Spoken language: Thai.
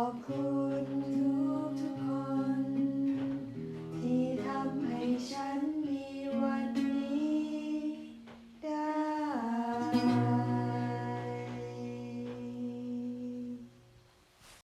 อบคุณทุกทุกคน ที่ทำให้ฉันมีวันนี้ได้